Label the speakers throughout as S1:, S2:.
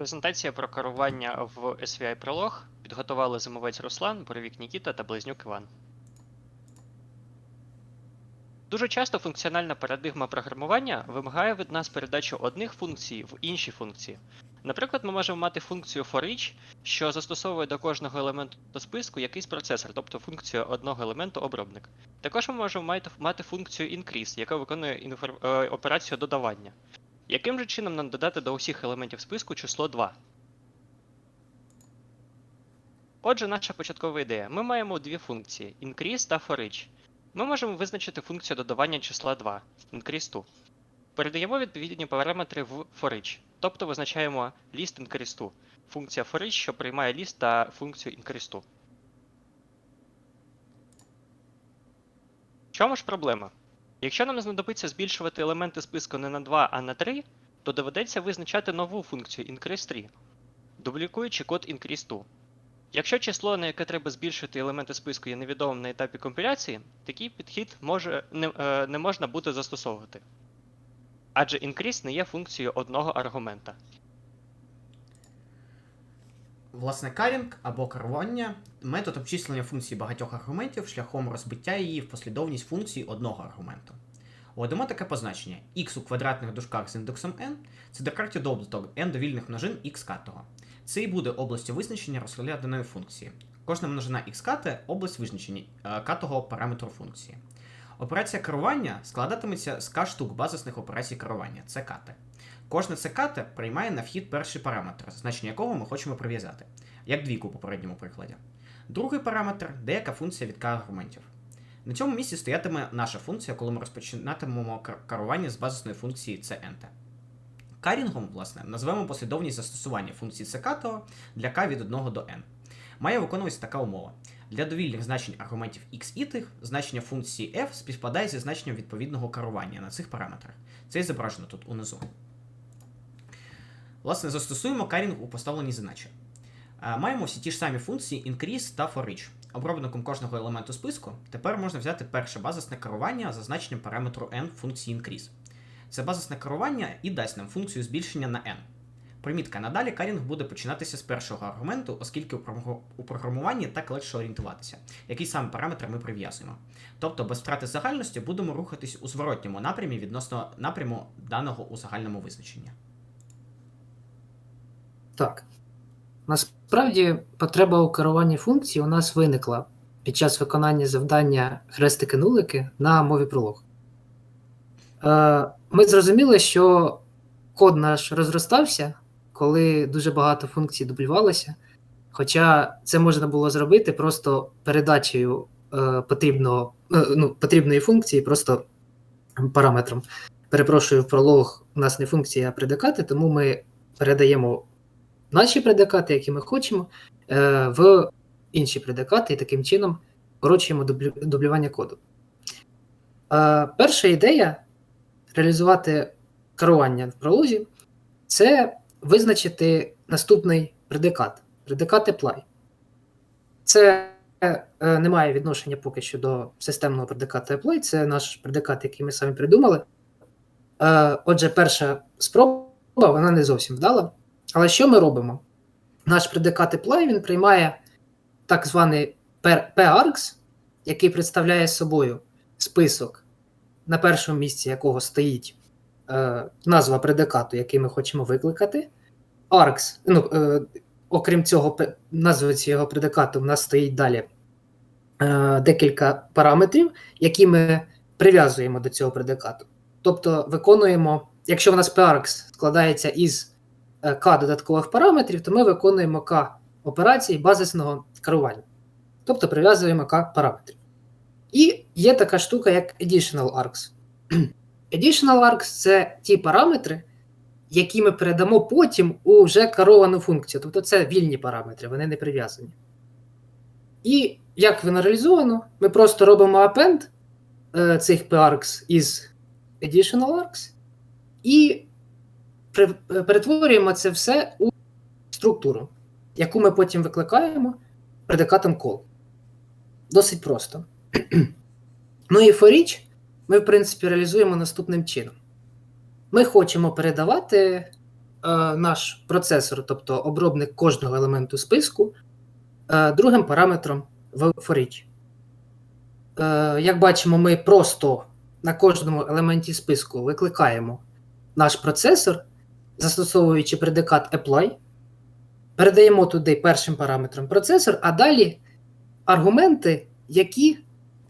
S1: Презентація про керування в SVI Пролог підготували зимовець Руслан, Боровік Нікіта та Близнюк Іван. Дуже часто функціональна парадигма програмування вимагає від нас передачу одних функцій в інші функції. Наприклад, ми можемо мати функцію forEach, що застосовує до кожного елементу списку якийсь процесор, тобто функцію одного елементу обробник. Також ми можемо мати, функцію increase, яка виконує е, операцію додавання. Яким же чином нам додати до усіх елементів списку число 2? Отже, наша початкова ідея. Ми маємо дві функції increase та forEach. Ми можемо визначити функцію додавання числа 2 increase 2. Передаємо відповідні параметри в forEach, тобто визначаємо list increase 2, функція forEach, що приймає list та функцію increase 2. В чому ж проблема? Якщо нам знадобиться збільшувати елементи списку не на 2, а на 3, то доведеться визначати нову функцію increase 3, дублікуючи код increase 2. Якщо число, на яке треба збільшити елементи списку, є невідомим на етапі компіляції, такий підхід може, не, е, не можна буде застосовувати. Адже increase не є функцією одного аргумента.
S2: Власне, карінг або керування метод обчислення функції багатьох аргументів шляхом розбиття її в послідовність функцій одного аргументу. Введемо таке позначення x у квадратних дужках з індексом n це декартів добуток n довільних множин x катого. Це і буде областю визначення розгляданої функції. Кожна множина x кате область визначення е, катого параметру функції. Операція керування складатиметься з k штук базисних операцій керування це кати. Кожне ЦКТ приймає на вхід перший параметр, значення якого ми хочемо прив'язати, як двійку у попередньому прикладі. Другий параметр деяка функція від К аргументів. На цьому місці стоятиме наша функція, коли ми розпочинатимемо кер- керування з базисної функції CNT. Карінгом, власне, назвемо послідовність застосування функції ЦКТО для К від 1 до n. Має виконуватися така умова. Для довільних значень аргументів x і тих, значення функції f співпадає зі значенням відповідного керування на цих параметрах. Це і зображено тут унизу. Власне, застосуємо карінг у поставленій задачі. Е, Маємо всі ті ж самі функції increase та forEach. Обробником кожного елементу списку тепер можна взяти перше базисне керування за значенням параметру n функції increase. Це базисне керування і дасть нам функцію збільшення на n. Примітка, надалі карінг буде починатися з першого аргументу, оскільки у програмуванні так легше орієнтуватися, який саме параметр ми прив'язуємо. Тобто без втрати загальності будемо рухатись у зворотньому напрямі відносно напряму даного у загальному визначенні.
S3: Так. Насправді потреба у керуванні функцій у нас виникла під час виконання завдання хрестики-нулики на мові пролог. Е, Ми зрозуміли, що код наш розростався, коли дуже багато функцій дублювалося. Хоча це можна було зробити просто передачею е, потрібного, е, ну, потрібної функції, просто параметром. Перепрошую, в пролог у нас не функція, а предикати, тому ми передаємо наші предикати, які ми хочемо, е, в інші предикати, і таким чином скорочуємо дублювання коду. Е, Перша ідея реалізувати керування в пролозі це визначити наступний предикат предикат apply. Це е, не має відношення поки що до системного предикату apply, це наш предикат, який ми самі придумали. Отже, перша спроба вона не зовсім вдала. Але що ми робимо? Наш предикат apply він приймає так званий p-args, який представляє собою список, на першому місці якого стоїть е, назва предикату, який ми хочемо викликати. Args, ну, е, окрім цього, назви цього предикату, в нас стоїть далі е, декілька параметрів, які ми прив'язуємо до цього предикату. Тобто виконуємо, якщо в нас p-args складається із К додаткових параметрів, то ми виконуємо К операції базисного керування. Тобто прив'язуємо К параметрів. І є така штука, як Additional Args. Additional Args це ті параметри, які ми передамо потім у вже керовану функцію. Тобто це вільні параметри, вони не прив'язані. І як воно реалізовано, ми просто робимо append е, цих p-args із Additional Args і перетворюємо це все у структуру, яку ми потім викликаємо предикатом call. Досить просто. ну і for each ми, в принципі, реалізуємо наступним чином. Ми хочемо передавати е, наш процесор, тобто обробник кожного елементу списку, е, другим параметром в for each. Е, як бачимо, ми просто на кожному елементі списку викликаємо наш процесор, застосовуючи предикат apply, передаємо туди першим параметром процесор, а далі аргументи, які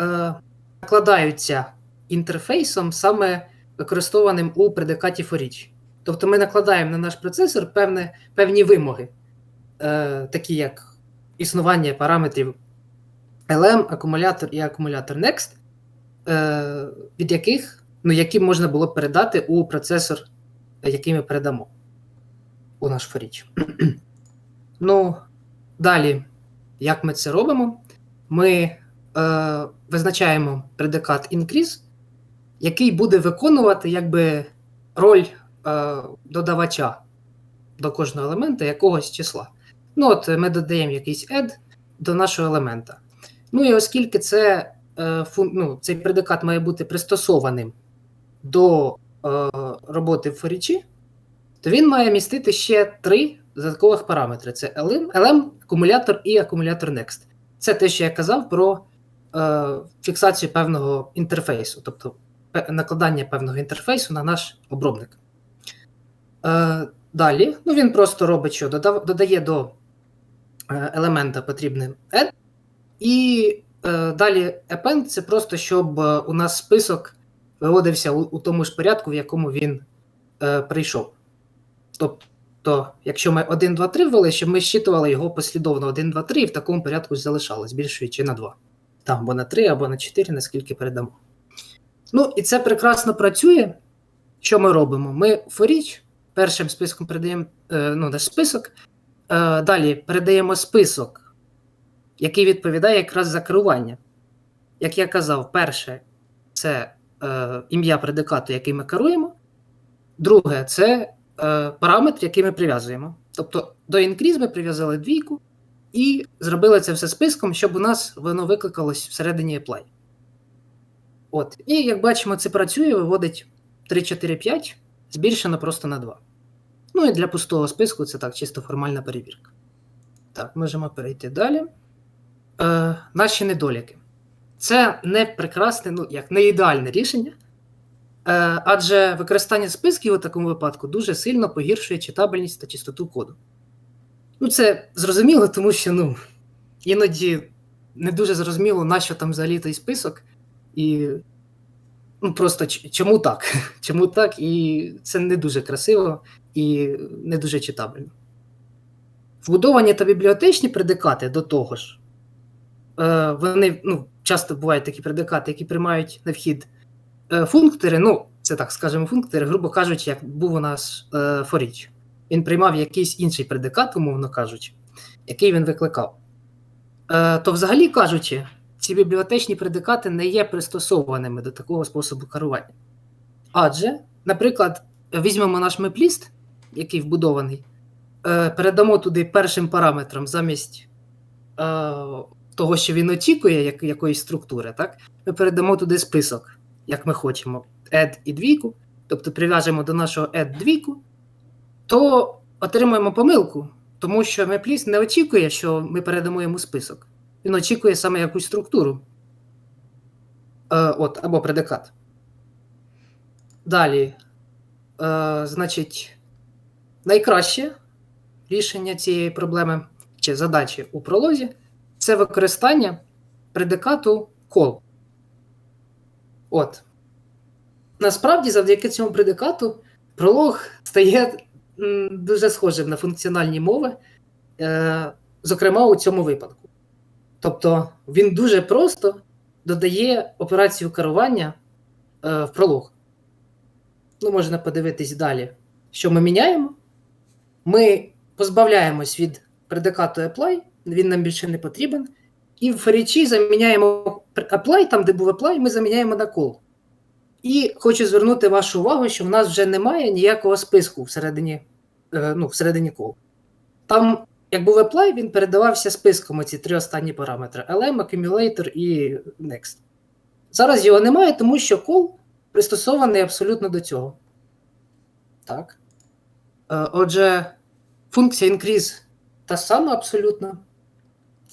S3: е, накладаються інтерфейсом саме використовуваним у предикаті for. Тобто ми накладаємо на наш процесор певне, певні вимоги, е, такі як існування параметрів LM, акумулятор і акумулятор Next, е, від яких, ну, які можна було передати у процесор, який ми передамо у наш each. ну, далі, як ми це робимо? Ми е, визначаємо предикат increase, який буде виконувати якби роль е, додавача до кожного елемента якогось числа. Ну, от ми додаємо якийсь add до нашого елемента. Ну і оскільки це, е, фун, ну, цей предикат має бути пристосованим до роботи в форічі, то він має містити ще три додаткових параметри: це LM, LM, акумулятор і акумулятор Next. Це те, що я казав про е, фіксацію певного інтерфейсу, тобто накладання певного інтерфейсу на наш обробник. Е, далі, ну він просто робить що? Додав, додає до е, елемента потрібний add, і е, далі append це просто щоб е, у нас список виводився у, у тому ж порядку, в якому він е, прийшов. Тобто, якщо ми 1, 2, 3 ввели, щоб ми щитували його послідовно 1, 2, 3 і в такому порядку залишалось, збільшуючи на 2. Там або на 3, або на 4, наскільки передамо. Ну, і це прекрасно працює. Що ми робимо? Ми each першим списком передаємо е, ну, наш список. Е, далі передаємо список, який відповідає якраз за керування. Як я казав, перше це е, ім'я предикату, який ми керуємо. Друге це е, параметр, який ми прив'язуємо. Тобто до increase ми прив'язали двійку і зробили це все списком, щоб у нас воно викликалось всередині apply. От. І як бачимо, це працює, виводить 3, 4, 5, збільшено просто на 2. Ну і для пустого списку це так, чисто формальна перевірка. Так, можемо перейти далі. Е, наші недоліки. Це не прекрасне, ну як не ідеальне рішення. Е, адже використання списків у такому випадку дуже сильно погіршує читабельність та чистоту коду. Ну, це зрозуміло, тому що ну, іноді не дуже зрозуміло, на що там взагалі той список, і ну, просто чому так? Чому так? І це не дуже красиво і не дуже читабельно. Вбудовані та бібліотечні предикати до того ж, е, вони ну, часто бувають такі предикати, які приймають на вхід е, функтори, ну, це так скажемо, функтори, грубо кажучи, як був у нас е, for. Він приймав якийсь інший предикат, умовно кажучи, який він викликав. Е, то, взагалі кажучи, ці бібліотечні предикати не є пристосованими до такого способу керування. Адже, наприклад, візьмемо наш мепліст, який вбудований, передамо туди першим параметром замість того, що він очікує, як, якоїсь структури, так? ми передамо туди список, як ми хочемо, add і двійку, тобто прив'яжемо до нашого add двійку, то отримаємо помилку, тому що мепліст не очікує, що ми передамо йому список. Він очікує саме якусь структуру. Е, от, або предикат. Далі. Е, значить, найкраще рішення цієї проблеми чи задачі у пролозі це використання предикату call. От. Насправді, завдяки цьому предикату, пролог стає дуже схожим на функціональні мови, е, зокрема у цьому випадку. Тобто він дуже просто додає операцію керування е, в пролог. Ну, можна подивитись далі, що ми міняємо. Ми позбавляємось від предикату apply, він нам більше не потрібен. І в ферічі заміняємо apply, там, де був apply, ми заміняємо на call. І хочу звернути вашу увагу, що в нас вже немає ніякого списку всередині, е, ну, всередині call. Там, як був apply, він передавався списком оці три останні параметри: LM, Accumulator і Next. Зараз його немає, тому що call пристосований абсолютно до цього. Так. Е, Отже, функція increase та сама абсолютно.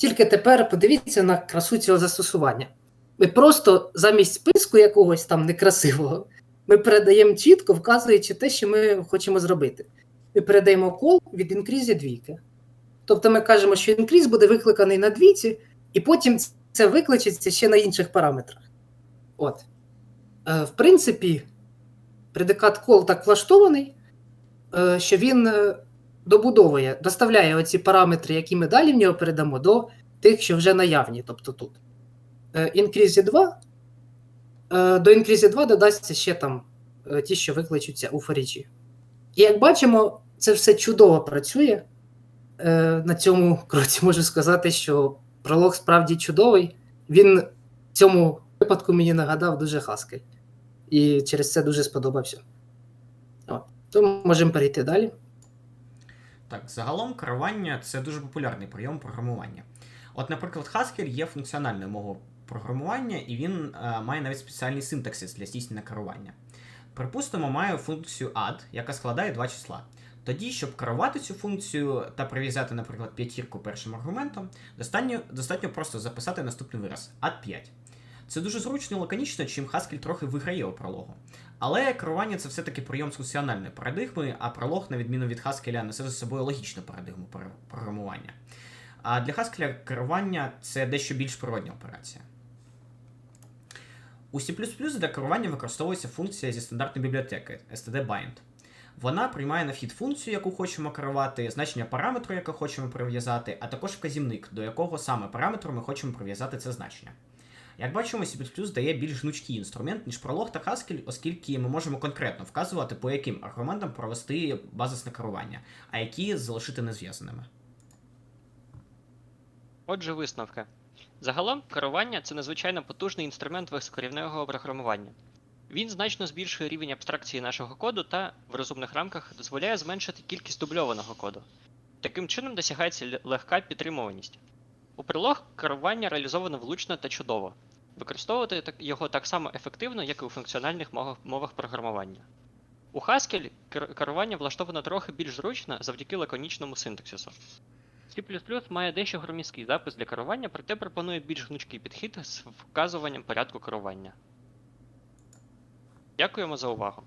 S3: Тільки тепер подивіться на красу цього застосування. Ми просто замість списку якогось там некрасивого, ми передаємо чітко, вказуючи те, що ми хочемо зробити. Ми передаємо кол від increase двійки. Тобто ми кажемо, що increase буде викликаний на двійці, і потім це викличеться ще на інших параметрах. От. Е, в принципі, предикат call так влаштований, е, що він е, добудовує, доставляє оці параметри, які ми далі в нього передамо, до тих, що вже наявні, тобто тут. Е, Increase 2. е, До Increase 2 додасться ще там е, ті, що викличуться у фаріджі. І як бачимо, це все чудово працює. На цьому кроці можу сказати, що пролог справді чудовий. Він в цьому випадку мені нагадав дуже Haskell. І через це дуже сподобався. От. Тому можемо перейти далі.
S2: Так, загалом керування це дуже популярний прийом програмування. От, наприклад, Haskell є функціональною мовою програмування, і він е, має навіть спеціальний синтаксис для здійснення керування. Припустимо, має функцію add, яка складає два числа. Тоді, щоб керувати цю функцію та прив'язати, наприклад, п'ятірку першим аргументом, достатньо, достатньо просто записати наступний вираз add 5. Це дуже зручно і лаконічно, чим Haskell трохи виграє у прологу. Але керування це все-таки прийом з функціональної парадигми, а пролог, на відміну від Haskell, несе за собою логічну парадигму програмування. А для Haskell керування це дещо більш природня операція. У C для керування використовується функція зі стандартної бібліотеки stdbind. Вона приймає на вхід функцію, яку хочемо керувати, значення параметру, яке хочемо прив'язати, а також вказівник, до якого саме параметру ми хочемо прив'язати це значення. Як бачимо, C дає більш гнучкий інструмент, ніж пролог та Haskell, оскільки ми можемо конкретно вказувати, по яким аргументам провести базисне керування, а які залишити незв'язаними.
S1: Отже, висновки. Загалом, керування це надзвичайно потужний інструмент високорівневого програмування. Він значно збільшує рівень абстракції нашого коду та в розумних рамках дозволяє зменшити кількість дубльованого коду. Таким чином досягається легка підтримуваність. У прилог керування реалізовано влучно та чудово. Використовувати його так само ефективно, як і у функціональних мовах, програмування. У Haskell керування влаштовано трохи більш зручно завдяки лаконічному синтаксису. C++ має дещо громісткий запис для керування, проте пропонує більш гнучкий підхід з вказуванням порядку керування. Дякуємо за увагу.